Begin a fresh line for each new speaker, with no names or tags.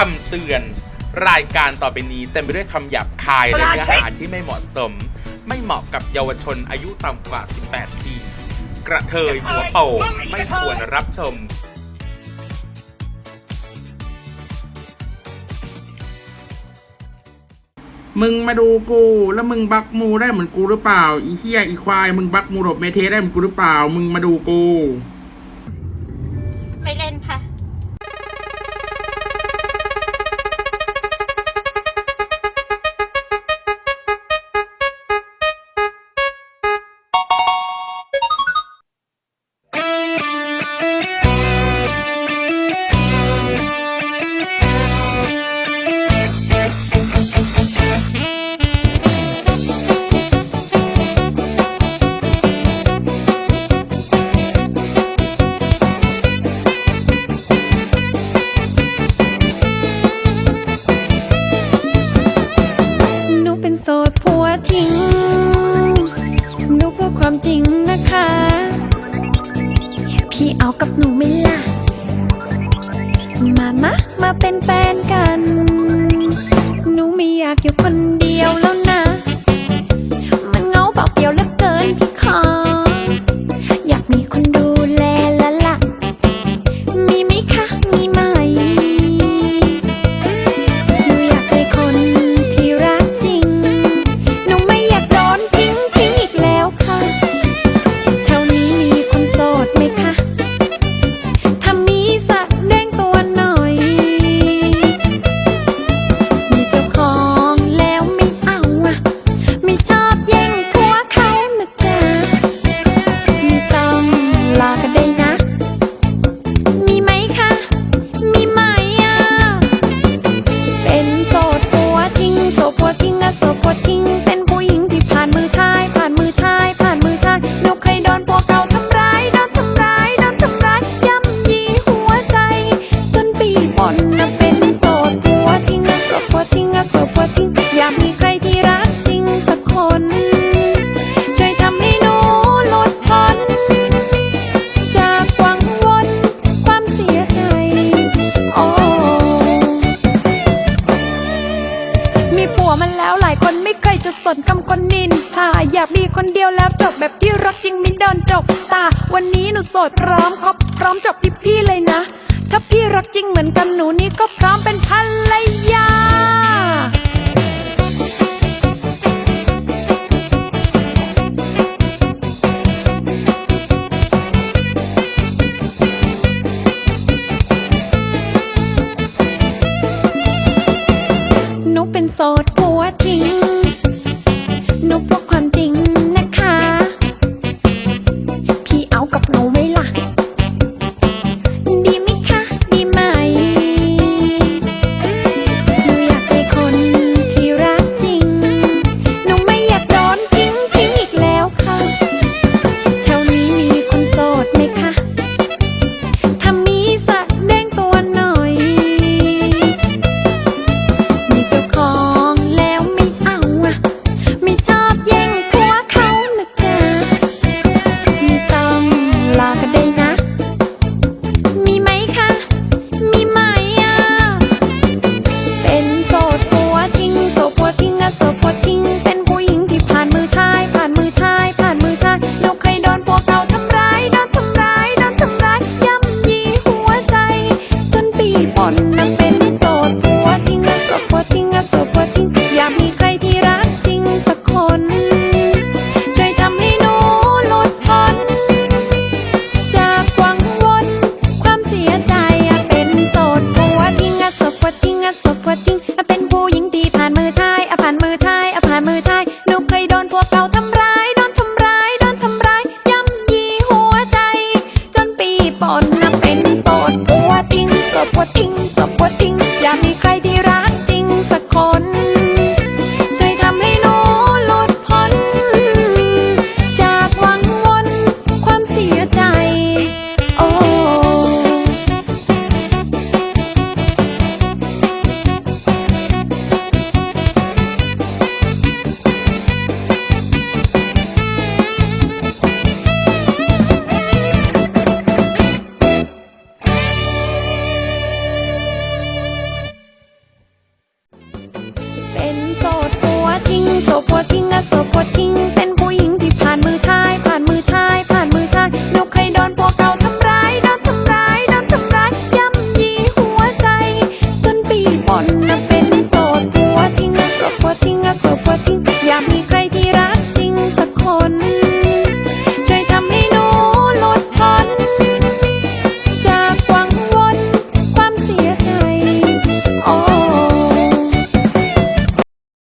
คำเตือน รายการต่อไปนี้เต็มไปด้วยคำหยาบคายและเนื้อหาที่ไม่เหมาะสม ไม่เหมาะกับเยาวชนอายุต่ำกว่า 18 ปี กระเทยหัวโป่งไม่ควรรับชม
มึงมาดูกู แล้วมึงบักมูได้เหมือนกูหรือเปล่า อีเฮียอีควาย มึงบักมูหลบเมเทได้เหมือนกูหรือเปล่า มึงมาดูกู
เป็
นแฟนกัน หนูไม่อยากอยู่คนเดียวแล้วนะ คนนินทาอยากมีคนเดียวแล้วจบแบบที่รักจริงมินดินจบตา วันนี้หนูโสดพร้อมครบพร้อมจบที่พี่เลยนะ ถ้าพี่รักจริงเหมือนกันหนูนี้ก็พร้อมเป็นภรรยา็นโสดตัวทิ้งโสดตัวทิ้งนะโสดตัวทิ้ง